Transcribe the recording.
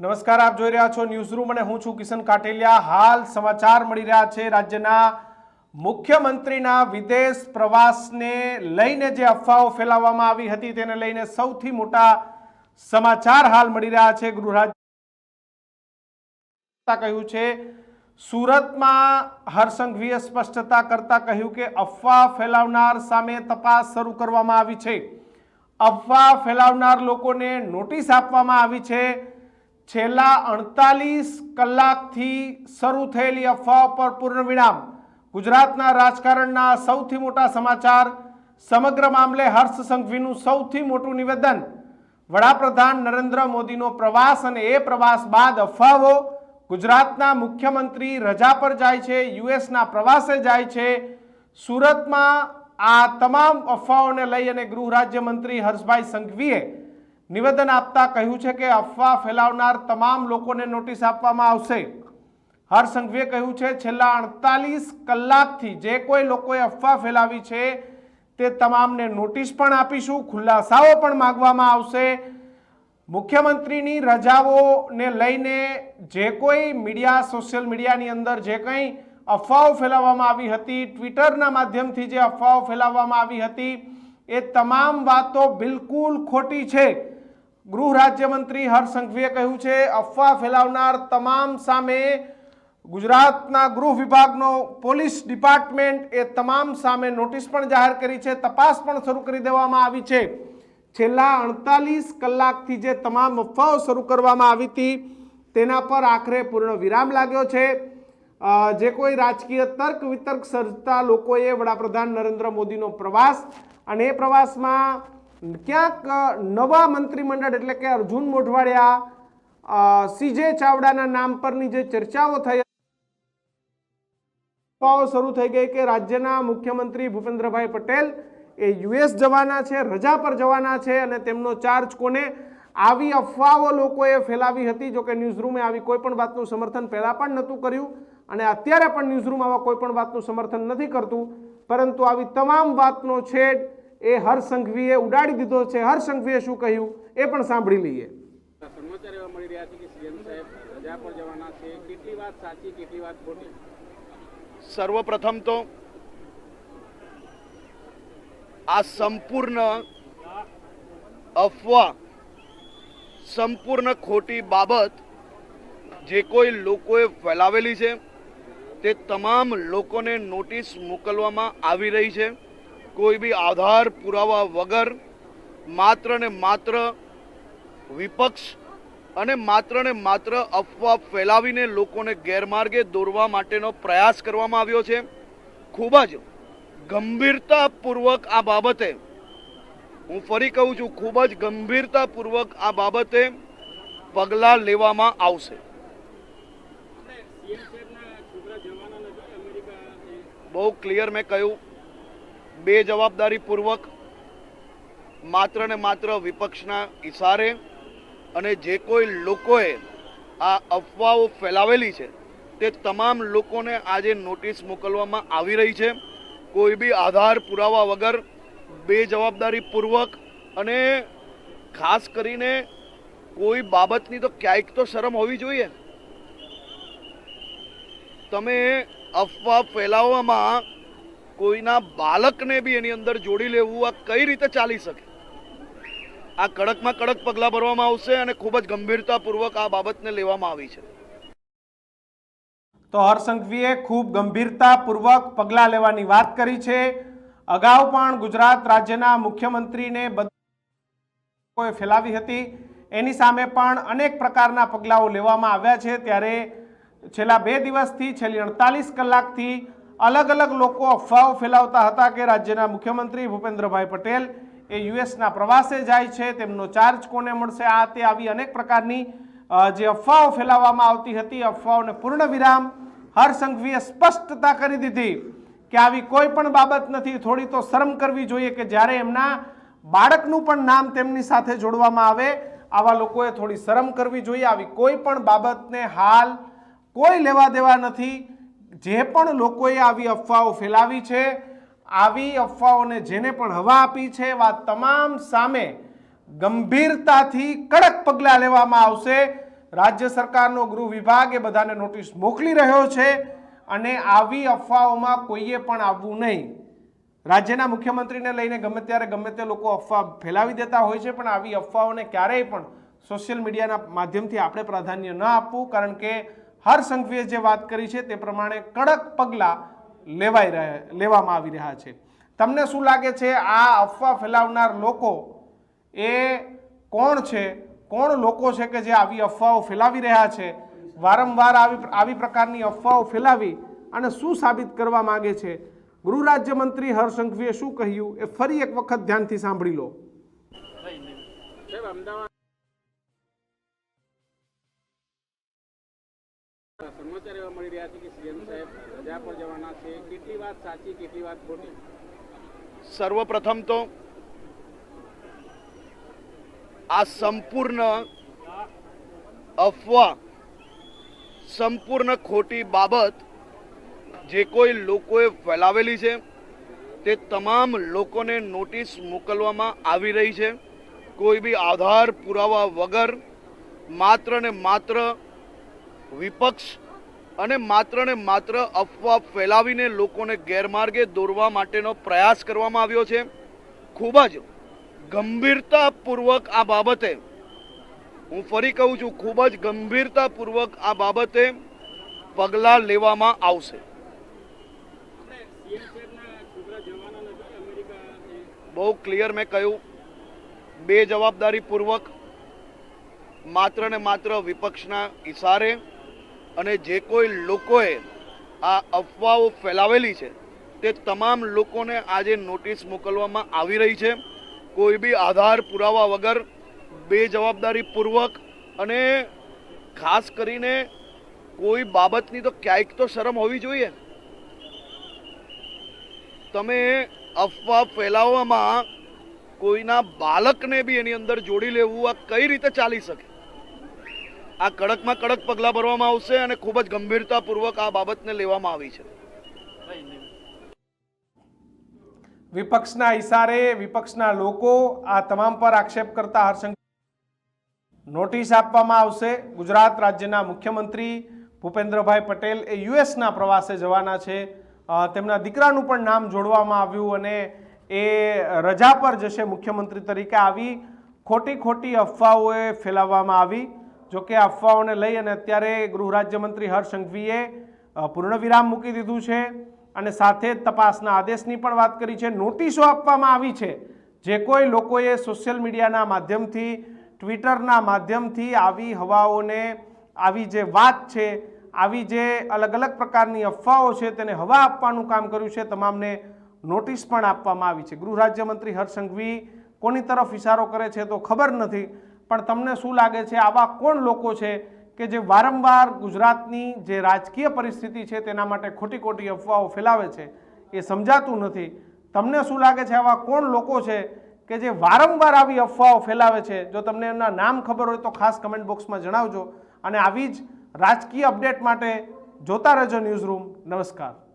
નમસ્કાર, આપ જોઈ રહ્યા છો ન્યૂઝ રૂમ અને હું છું કિશન કાટેલિયા. હાલ સમાચાર મળી રહ્યા છે રાજ્યના મુખ્યમંત્રીના વિદેશ પ્રવાસને લઈને જે અફવાઓ ફેલાવવામાં આવી હતી તેને લઈને સૌથી મોટા સમાચાર હાલ મળી રહ્યા છે. ગૃહરાજ્ય કહ્યું છે, સુરતમાં હરસંઘવીએ સ્પષ્ટતા કરતા કહ્યું કે અફવા ફેલાવનાર સામે તપાસ શરૂ કરવામાં આવી છે. અફવા ફેલાવનાર લોકોને નોટિસ આપવામાં આવી છે. છેલ્લા અડતાલીસ કલાકથી શરૂ થયેલી અફવાઓ પર પૂર્ણ વિરામ. ગુજરાતના રાજકારણના સૌથી મોટા સમાચાર, સમગ્ર મામલે હર્ષ સંઘવીનું સૌથી મોટું નિવેદન. વડાપ્રધાન નરેન્દ્ર મોદીનો પ્રવાસ અને એ પ્રવાસ બાદ અફવાઓ. ગુજરાતના મુખ્યમંત્રી રજા પર જાય છે, યુએસના પ્રવાસે જાય છે. સુરતમાં આ તમામ અફવાઓને લઈ અને ગૃહ રાજ્યમંત્રી હર્ષભાઈ સંઘવીએ નિવેદન આપતા કહ્યું છે કે અફવા ફેલાવનાર તમામ લોકોને નોટિસ આપવામાં આવશે. હર્ષ કહ્યું છે, છેલ્લા અડતાલીસ કલાકથી જે કોઈ લોકોએ અફવા ફેલાવી છે, તે તમામને નોટિસ પણ આપીશું, ખુલાસાઓ પણ માગવામાં આવશે. મુખ્યમંત્રીની રજાઓને લઈને જે કોઈ મીડિયા, સોશિયલ મીડિયાની અંદર જે કંઈ અફવાઓ ફેલાવવામાં આવી હતી, ટ્વિટરના માધ્યમથી જે અફવાઓ ફેલાવવામાં આવી હતી, એ તમામ વાતો બિલકુલ ખોટી છે. ગૃહ રાજ્યમંત્રી હર્ષ કહ્યું છે, અફવા ફેલાવનાર તમામ સામે ગુજરાતના ગૃહ વિભાગનો પોલીસ ડિપાર્ટમેન્ટ એ તમામ સામે નોટિસ પણ જાહેર કરી છે, તપાસ પણ શરૂ કરી દેવામાં આવી છે. છેલ્લા અડતાલીસ કલાકથી જે તમામ અફવાઓ શરૂ કરવામાં આવી હતી, તેના પર આખરે પૂર્ણ વિરામ લાગ્યો છે. જે કોઈ રાજકીય તર્ક વિતર્ક સર્જતા લોકોએ વડાપ્રધાન નરેન્દ્ર મોદીનો પ્રવાસ અને એ પ્રવાસમાં ક્યાંક નવા મંત્રીમંડળ એટલે કે અર્જુન મોઢવાડિયા સીજે ચાવડાના નામ પરની જે ચર્ચાઓ થઈ શરૂ થઈ ગઈ કે રાજ્યના મુખ્યમંત્રી ભૂપેન્દ્રભાઈ પટેલ એ યુએસ જવાના છે, રજા પર જવાના છે અને તેમનો ચાર્જ કોને? આવી અફવાઓ લોકોએ ફેલાવી હતી, જોકે ન્યૂઝરૂમે આવી કોઈ પણ વાતનું સમર્થન પહેલાં પણ નહોતું કર્યું અને અત્યારે પણ ન્યૂઝરૂમ આવા કોઈ પણ વાતનું સમર્થન નથી કરતું. પરંતુ આવી તમામ વાતનો છેડ એ હર્ષ સંઘવીએ ઉડાડી દીધો છે. હર્ષ સંઘવીએ શું કહ્યું? એ પણ સાંભળી લઈએ. સમાચાર એવા મળી રહ્યા છે કે સીએમ સાહેબ રજા પર જવાના છે. કેટલી વાત સાચી કેટલી વાત ખોટી? સર્વપ્રથમ તો આ સંપૂર્ણ અફવા સંપૂર્ણ ખોટી બાબત જે કોઈ લોકોએ ફેલાવેલી છે તે તમામ લોકોને નોટિસ મોકલવામાં આવી રહી છે. કોઈ બી આધાર પુરાવા વગર માત્ર ને માત્ર વિપક્ષ અને માત્ર ને માત્ર અફવા ફેલાવીને લોકોને ગેરમાર્ગે દોરવા માટેનો પ્રયાસ કરવામાં આવ્યો છે. ખૂબ જ ગંભીરતાપૂર્વક આ બાબતે હું ફરી કહું છું, ખૂબ જ ગંભીરતાપૂર્વક આ બાબતે પગલાં લેવામાં આવશે. બહુ ક્લિયર મેં કહ્યું. બે જવાબદારીપૂર્વક માત્ર ને માત્ર વિપક્ષના ઇશારે અને જે કોઈ લોકોએ આ અફવાઓ ફેલાવેલી છે, તે તમામ લોકોને આજે નોટિસ મોકલવામાં આવી રહી છે. કોઈ બી આધાર પુરાવા વગર બે જવાબદારીપૂર્વક અને ખાસ કરીને કોઈ બાબતની તો ક્યાંક તો શરમ હોવી જોઈએ. તમે અફવા ફેલાવવામાં કોઈના બાળકને બી એની અંદર જોડી લેવું આ કઈ રીતે ચાલી શકે? આ કડકમાં કડક પગલાં ભરવામાં આવશે અને ખૂબ જ ગંભીરતાપૂર્વક આ બાબતને લેવામાં આવી છે. તો હરસંઘવીએ ખૂબ ગંભીરતાપૂર્વક પગલાં લેવાની વાત કરી છે. અગાઉ પણ ગુજરાત રાજ્યના મુખ્યમંત્રીને બધા ફેલાવી હતી. એની સામે પણ અનેક પ્રકારના પગલાઓ લેવામાં આવ્યા છે. ત્યારે છેલ્લા બે દિવસથી, છેલ્લી અડતાલીસ કલાકથી અલગ અલગ લોકો અફવાઓ ફેલાવતા હતા કે રાજ્યના મુખ્યમંત્રી ભૂપેન્દ્રભાઈ પટેલ એ યુએસના પ્રવાસે જાય છે, તેમનો ચાર્જ કોને મળશે? આ તે આવી અનેક પ્રકારની જે અફવાઓ ફેલાવવામાં આવતી હતી, અફવાઓને પૂર્ણ વિરામ હરસંઘવીએ સ્પષ્ટતા કરી દીધી કે આવી કોઈ પણ બાબત નથી. થોડી તો શરમ કરવી જોઈએ કે જ્યારે એમના બાળકનું પણ નામ તેમની સાથે જોડવામાં આવે, આવા લોકોએ થોડી શરમ કરવી જોઈએ. આવી કોઈ પણ બાબતને હાલ કોઈ લેવા દેવા નથી. જે પણ લોકોએ આવી અફવાઓ ફેલાવી છે, આવી અફવાઓને જેને પણ હવા આપી છે, એવા તમામ સામે ગંભીરતાથી કડક પગલાં લેવામાં આવશે. રાજ્ય સરકારનો ગૃહ વિભાગ એ બધાને નોટિસ મોકલી રહ્યો છે અને આવી અફવાઓમાં કોઈએ પણ આવવું નહીં. રાજ્યના મુખ્યમંત્રીને લઈને ગમે ત્યારે ગમે તે લોકો અફવા ફેલાવી દેતા હોય છે, પણ આવી અફવાઓને ક્યારેય પણ સોશિયલ મીડિયાના માધ્યમથી આપણે પ્રાધાન્ય ન આપવું, કારણ કે હર સંઘવીએ જે વાત કરી છે તે પ્રમાણે કડક પગલાં લેવાઈ રહ્યા લેવામાં આવી રહ્યા છે. તમને શું લાગે છે આ અફવા ફેલાવનાર લોકો એ કોણ છે? કોણ લોકો છે કે જે આવી અફવાઓ ફેલાવી રહ્યા છે? વારંવાર આવી આવી પ્રકારની અફવાઓ ફેલાવી અને શું સાબિત કરવા માંગે છે? ગૃહ રાજ્યમંત્રી હર્ષ સંઘવીએ શું કહ્યું? એ ફરી એક વખત ધ્યાનથી સાંભળી લો. સર્વપ્રથમ તો આ સંપૂર્ણ અફવા, સંપૂર્ણ ખોટી બાબત જે કોઈ લોકોએ ફેલાવેલી છે, તે તમામ લોકોને નોટિસ મોકલવામાં આવી રહી છે. કોઈ બી આધાર પુરાવા વગર માત્ર ને માત્ર વિપક્ષ અને માત્ર ને માત્ર અફવા ફેલાવીને લોકોને ગેરમાર્ગે દોરવા માટેનો પ્રયાસ કરવામાં આવ્યો છે. ખૂબ જ ગંભીરતાપૂર્વક આ બાબતે હું ફરી કહું છું, ખૂબ જ ગંભીરતાપૂર્વક આ બાબતે પગલાં લેવામાં આવશે. બહુ ક્લિયર મેં કહ્યું. બે જવાબદારીપૂર્વક માત્ર ને માત્ર વિપક્ષના ઇશારે અને જે કોઈ લોકોએ આ અફવાઓ ફેલાવેલી છે, તે તમામ લોકોને આજે નોટિસ મોકલવામાં આવી રહી છે. કોઈ બી આધાર પુરાવા વગર બે જવાબદારીપૂર્વક અને ખાસ કરીને કોઈ બાબતની તો ક્યાંક તો શરમ હોવી જોઈએ. તમે અફવા ફેલાવવામાં કોઈના બાળકને બી એની અંદર જોડી લેવું, આ કઈ રીતે ચાલી શકે? આ કડકમાં કડક પગલાં ભરવામાં આવશે અને ખૂબ જ ગંભીરતાપૂર્વક આ બાબતને લેવામાં આવી છે. વિપક્ષના ઇશારે વિપક્ષના લોકો આ તમામ પર આક્ષેપ કરતા હર્ષંગ નોટિસ આપવામાં આવશે. ગુજરાત રાજ્યના મુખ્યમંત્રી ભૂપેન્દ્રભાઈ પટેલ એ યુએસના પ્રવાસે જવાના છે. તેમના દીકરાનું પણ નામ જોડવામાં આવ્યું અને એ રજા પર જશે મુખ્યમંત્રી તરીકે. આવી ખોટી ખોટી અફવાઓએ ફેલાવવામાં આવી. જોકે અફવાઓને લઈ અને અત્યારે ગૃહ રાજ્યમંત્રી હર્ષ સંઘવીએ પૂર્ણવિરામ પૂર્ણ વિરામ મૂકી દીધું છે અને સાથે જ તપાસના આદેશની પણ વાત કરી છે. નોટિસો આપવામાં આવી છે જે કોઈ લોકોએ સોશિયલ મીડિયાના માધ્યમથી, ટ્વિટરના માધ્યમથી આવી હવાઓને, આવી જે વાત છે, આવી જે અલગ અલગ પ્રકારની અફવાઓ છે તેને હવા આપવાનું કામ કર્યું છે. તમામને નોટિસ પણ આપવામાં આવી છે. ગૃહ રાજ્યમંત્રી હર્ષ સંઘવી કોની તરફ ઇશારો કરે છે તો ખબર નથી. પણ તમને શું લાગે છે? આવા કોણ લોકો છે કે જે વારંવાર ગુજરાતની જે રાજકીય પરિસ્થિતિ છે તેના માટે ખોટી ખોટી અફવાઓ ફેલાવે છે? એ સમજાતું નથી. તમને શું લાગે છે આવા કોણ લોકો છે કે જે વારંવાર આવી અફવાઓ ફેલાવે છે? જો તમને એમના નામ ખબર હોય તો ખાસ કમેન્ટ બોક્સમાં જણાવજો. અને આવી જ રાજકીય અપડેટ માટે જોતા રહેજો ન્યૂઝ રૂમ નમસ્કાર.